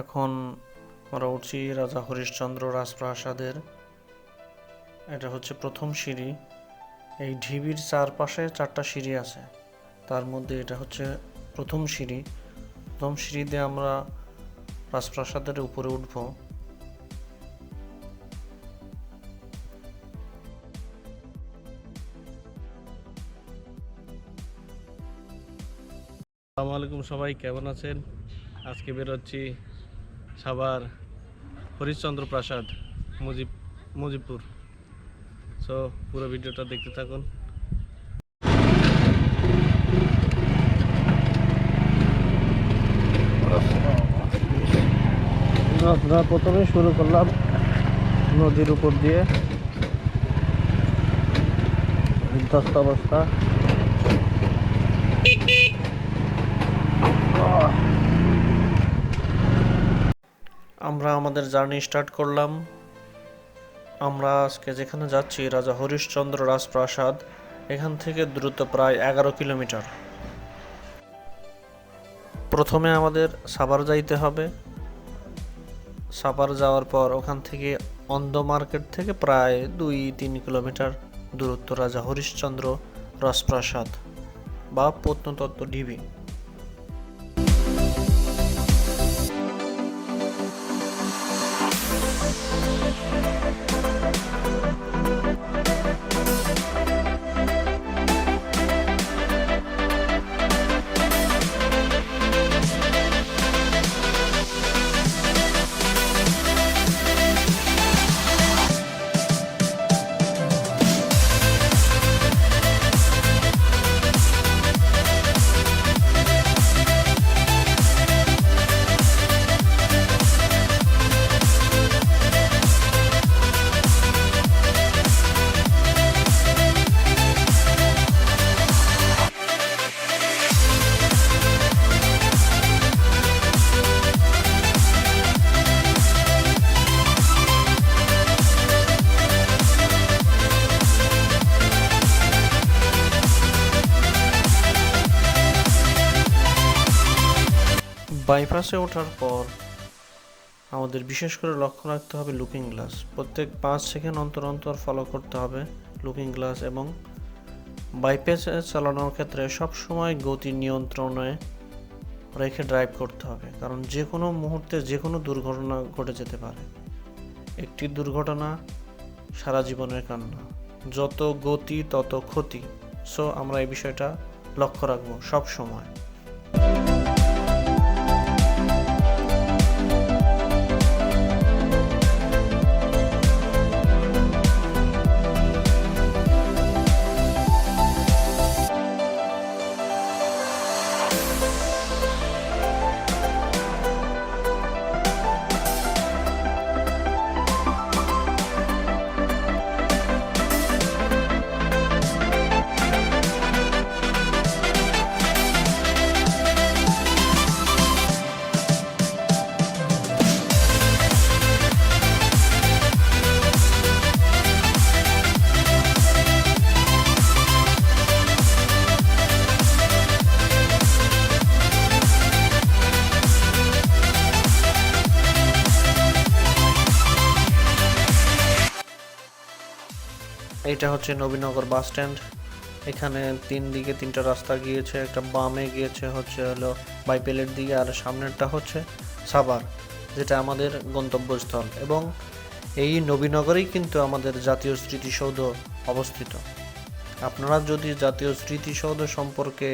এখন আমরা উঠছি রাজা হরিশ্চন্দ্র রাজপ্রাসাদের। এটা হচ্ছে প্রথম সিঁড়ি। এই ঢিবির চারপাশে চারটা সিঁড়ি আছে। তার মধ্যে এটা হচ্ছে প্রথম সিঁড়ি। প্রথম সিঁড়ি দিয়ে আমরা রাজপ্রাসাদের উপরে উঠবো। আসসালামু আলাইকুম সবাই, কেমন আছেন? আজকে বেরোচ্ছি সাভার, হরিশ্চন্দ্র প্রাসাদ, মুজিব, মুজিবপুর। সো পুরো ভিডিওটা দেখতে থাকুন। প্রথমে শুরু করলাম নদীর উপর দিয়ে। বিধ্বস্ত অবস্থা। আমরা আমাদের জার্নি স্টার্ট করলাম। আমরা আজকে যেখানে যাচ্ছি, রাজা হরিশ্চন্দ্র রাজপ্রাসাদ, এখান থেকে দ্রুত প্রায় এগারো কিলোমিটার। প্রথমে আমাদের সাভার যাইতে হবে। সাভার যাওয়ার পর ওখান থেকে অন্ধ মার্কেট থেকে প্রায় দুই তিন কিলোমিটার দূরত্ব রাজা হরিশ্চন্দ্র রাজপ্রাসাদ বা প্রত্নতত্ত্ব ঢিবি। বাইপাসে ওঠার পর আমাদের বিশেষ করে লক্ষ্য রাখতে হবে লুকিং গ্লাস প্রত্যেক পাঁচ সেকেন্ড অন্তর অন্তর ফলো করতে হবে লুকিং গ্লাস এবং বাইপাসে চালানোর ক্ষেত্রে সবসময় গতি নিয়ন্ত্রণে রেখে ড্রাইভ করতে হবে। কারণ যে কোনো মুহূর্তে যে কোনো দুর্ঘটনা ঘটে যেতে পারে। একটি দুর্ঘটনা সারা জীবনের কান্না। যত গতি তত ক্ষতি। সো আমরা এই বিষয়টা লক্ষ্য রাখব সব সময় এটা হচ্ছে নবীনগর বাস স্ট্যান্ড। এখানে তিন দিকে তিনটা রাস্তা গিয়েছে, একটা বামে গিয়েছে হচ্ছে হলো বাইপেলের দিকে আর সামনেরটা হচ্ছে সাভার, যেটা আমাদের গন্তব্যস্থল। এবং এই নবীনগরেই কিন্তু আমাদের জাতীয় স্মৃতিসৌধ অবস্থিত। আপনারা যদি জাতীয় স্মৃতিসৌধ সম্পর্কে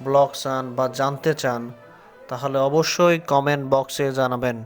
ব্লগ চান বা জানতে চান, তাহলে অবশ্যই কমেন্ট বক্সে জানাবেন।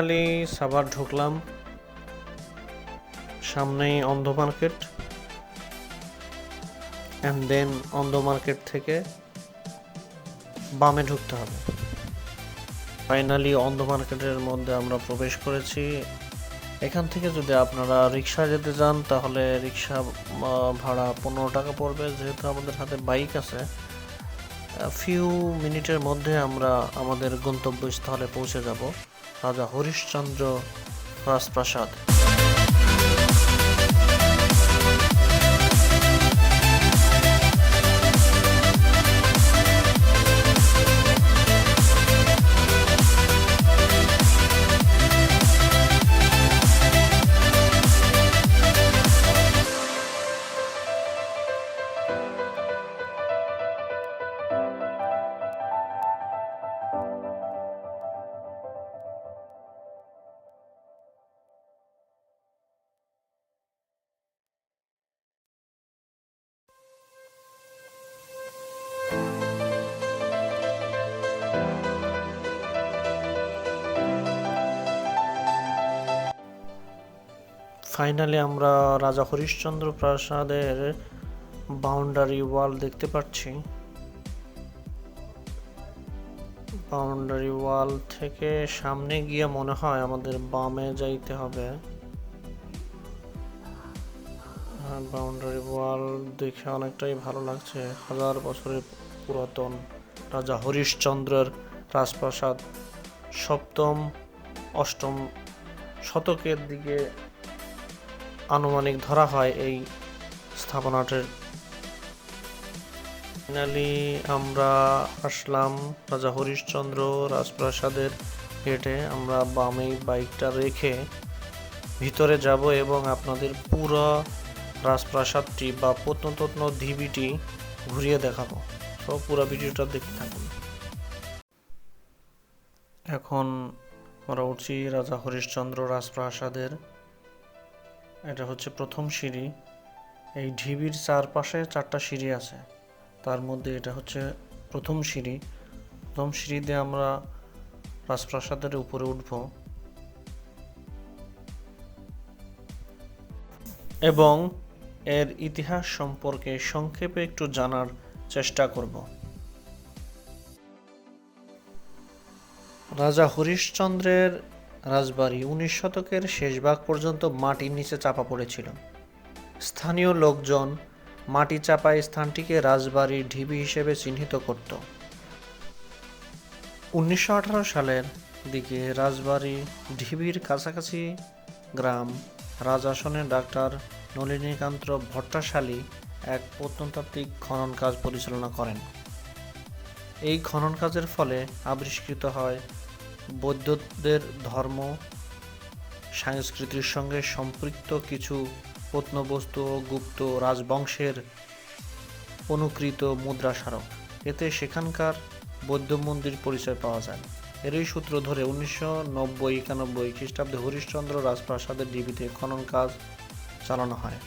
ফাইনালি সাবার ঢুকলাম। সামনেই অন্ধ মার্কেট। অ্যান্ড দেন অন্ধ মার্কেট থেকে বামে ঢুকতে হবে। ফাইনালি অন্ধ মার্কেটের মধ্যে আমরা প্রবেশ করেছি। এখান থেকে যদি আপনারা রিক্সা যেতে চান, তাহলে রিক্সা ভাড়া পনেরো টাকা পড়বে। যেহেতু আমাদের হাতে বাইক আছে ফিউ মিনিটের মধ্যে আমরা আমাদের গন্তব্যস্থলে পৌঁছে যাব। রাজা হরিশ্চন্দ্র রাজপ্রাসাদ। ফাইনালি আমরা রাজা হরিশ্চন্দ্র প্রাসাদের বাউন্ডারি ওয়াল দেখতে পাচ্ছি। বাউন্ডারি ওয়াল থেকে সামনে গিয়ে মনে হয় আমাদের বামে যাইতে হবে। বাউন্ডারি ওয়াল দেখে অনেকটাই ভালো লাগছে। হাজার বছরের পুরাতন রাজা হরিশ্চন্দ্রের রাজপ্রাসাদ সপ্তম, অষ্টম শতকের দিকে আনুমানিক ধরা হয় এই স্থাপনাটির। ফাইনালি আমরা আসলাম রাজা হরিশচন্দ্র রাজপ্রাসাদের গেটে আমরা বামে বাইকটা রেখে ভিতরে যাব এবং আপনাদের পুরো রাজপ্রাসাদটি বা প্রত্নতত্ন ঢিবিটি ঘুরিয়ে দেখাবো। তো পুরো ভিডিওটা দেখতে থাকুন। এখন আমরা উঠছি রাজা হরিশচন্দ্র রাজপ্রাসাদের এটা হচ্ছে প্রথম সিঁড়ি। এই ঢিবির চারপাশে চারটা সিঁড়ি আছে। তার মধ্যে এটা হচ্ছে প্রথম সিঁড়ি। প্রথম সিঁড়ি দিয়ে আমরা রাজপ্রাসাদের উপরে উঠব। এবং এর ইতিহাস সম্পর্কে সংক্ষেপে একটু জানার চেষ্টা করব। রাজা হরিশ্চন্দ্রের রাজবাড়ি উনিশ শতকের শেষ ভাগ পর্যন্ত মাটির নিচে চাপা পড়েছিল। স্থানীয় লোকজন মাটি চাপা স্থানটিকে রাজবাড়ির ঢিবি হিসেবে চিহ্নিত করত। উনিশশো আঠারো সালের দিকে রাজবাড়ি ঢিবির কাছাকাছি গ্রাম রাজাসনে ডাক্তার নলিনীকান্ত ভট্টাশালী এক প্রত্নতাত্ত্বিক খনন কাজ পরিচালনা করেন। এই খনন কাজের ফলে আবিষ্কৃত হয় বৌদ্ধদের ধর্ম, সংস্কৃতির সঙ্গে সম্পৃক্ত কিছু প্রত্নবস্তু ও গুপ্ত রাজবংশের অনুকৃত মুদ্রা স্মারক এতে সেখানকার বৌদ্ধ মন্দির পরিচয় পাওয়া যায়। এরই সূত্র ধরে উনিশশো নব্বই একানব্বই খ্রিস্টাব্দে হরিশ্চন্দ্র রাজপ্রাসাদের ডিবিতে খনন কাজ চালানো হয়।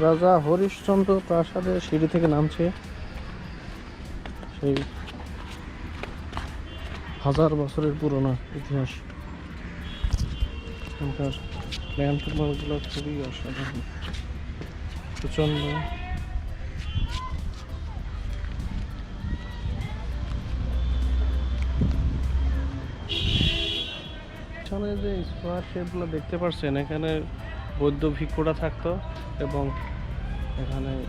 রাজা হরিশ্চন্দ্র প্রাসাদের সিঁড়ি থেকে নামছে। সেই হাজার বছরের পুরনো ইতিহাস। এখানকার ল্যান্ডমার্কগুলো খুবই অসাধারণ। প্রচণ্ড এখানে যে স্কোয়ার শেপগুলো দেখতে পাচ্ছেন এখানে বৌদ্ধ ভিক্ষুরা থাকতো। এবং এখানে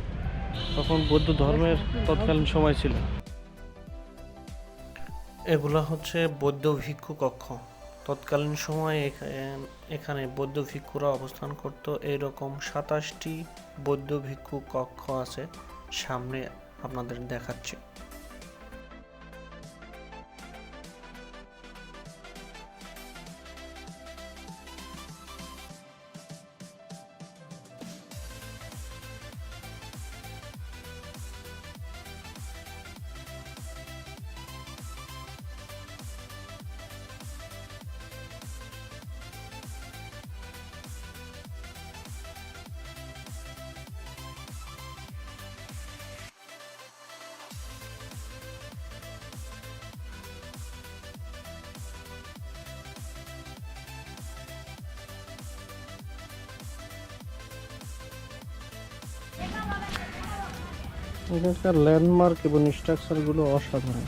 তখন বৌদ্ধ ধর্মের তৎকালীন সময় ছিল। এগুলা হচ্ছে বৌদ্ধ ভিক্ষু কক্ষ। তৎকালীন সময়ে এখা- এখানে বৌদ্ধ ভিক্ষুরা অবস্থান করত এরকম সাতাশটি বৌদ্ধ ভিক্ষু কক্ষ আছে। সামনে আপনাদের দেখাচ্ছি। এখানকার ল্যান্ডমার্ক এবং স্ট্রাকচারগুলো অসাধারণ।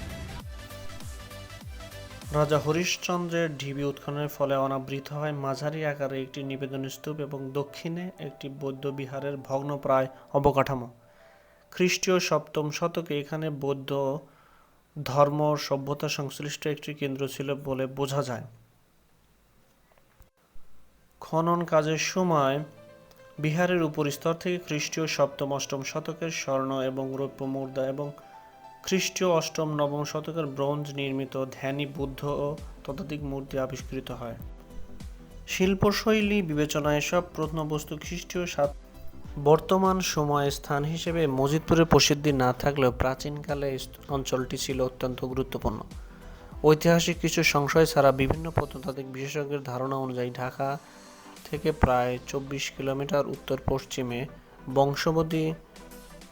রাজা হরিশ্চন্দ্রের ঢিবি উৎখননের ফলে অনাবৃত হয় মাঝারি আকারে একটি নিবেদন স্তূপ এবং দক্ষিণে একটি বৌদ্ধ বিহারের ভগ্নপ্রায় অবকাঠামো। খ্রিস্টীয় সপ্তম শতকে এখানে বৌদ্ধ ধর্ম সভ্যতা সংশ্লিষ্ট একটি কেন্দ্র ছিল বলে বোঝা যায়। খনন কাজের সময় বিহারের উপর স্তর থেকে খ্রিস্টীয় সপ্তম, অষ্টম শতকের স্বর্ণ এবং রৌপ্য মুদ্রা এবং খ্রিস্টীয় অষ্টম, নবম শতকের ব্রোঞ্জ নির্মিত ধ্যানী বুদ্ধ ও ততোধিক মূর্তি আবিষ্কৃত হয়। শিল্পশৈলী বিবেচনায় সব প্রত্নবস্তু খ্রিস্টীয় সাত বর্তমান সময়ে স্থান হিসেবে মজিদপুরের প্রসিদ্ধি না থাকলেও প্রাচীনকালে অঞ্চলটি ছিল অত্যন্ত গুরুত্বপূর্ণ। ঐতিহাসিক কিছু সংশয় ছাড়া বিভিন্ন প্রত্নতাত্ত্বিক বিশেষজ্ঞের ধারণা অনুযায়ী ঢাকা থেকে প্রায় চব্বিশ কিলোমিটার উত্তর পশ্চিমে বংশবতী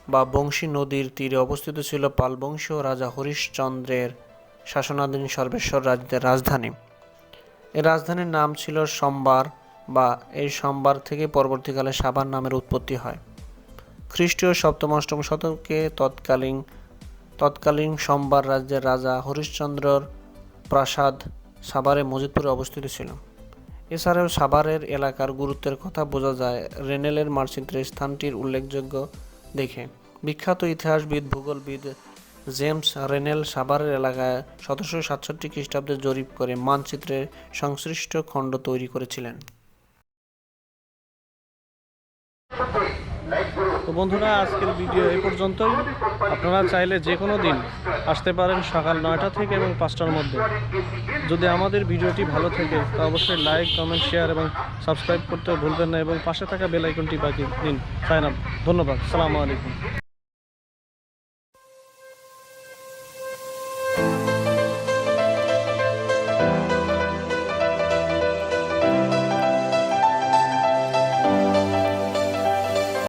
বা বংশী নদীর তীরে অবস্থিত ছিল পালবংশীয় রাজা হরিশ্চন্দ্রের শাসনাধীন সর্বেশ্বর রাজ্যের রাজধানী। এই রাজধানীর নাম ছিল সম্বার বা এই সম্বার থেকে পরবর্তীকালে সাবার নামের উৎপত্তি হয়। খ্রিস্টীয় সপ্তম অষ্টম শতকে তৎকালীন তৎকালীন সম্বার রাজ্যের রাজা হরিশ্চন্দ্রর প্রাসাদ সাভারে মজিদপুরে অবস্থিত ছিল। এছাড়াও সাভারের এলাকার গুরুত্বের কথা বোঝা যায় রেনেলের মানচিত্রে স্থানটির উল্লেখযোগ্য দেখে। বিখ্যাত ইতিহাসবিদ, ভূগোলবিদ জেমস রেনেল সাভারের এলাকায় সতেরোশো সাতষট্টি খ্রিস্টাব্দে জরিপ করে মানচিত্রের সংশ্লিষ্ট খণ্ড তৈরি করেছিলেন। বন্ধুরা, আজকের ভিডিও এ পর্যন্তই। আপনারা চাইলে যে কোনো দিন আসতে পারেন সকাল নয়টা থেকে এবং পাঁচটার মধ্যে। যদি আমাদের ভিডিওটি ভালো থাকে, তা অবশ্যই লাইক, কমেন্ট, শেয়ার এবং সাবস্ক্রাইব করতেও ভুলবেন না এবং পাশে থাকা বেলাইকনটি বাকি দিন। সাইন ধন্যবাদ। সালামু আলাইকুম।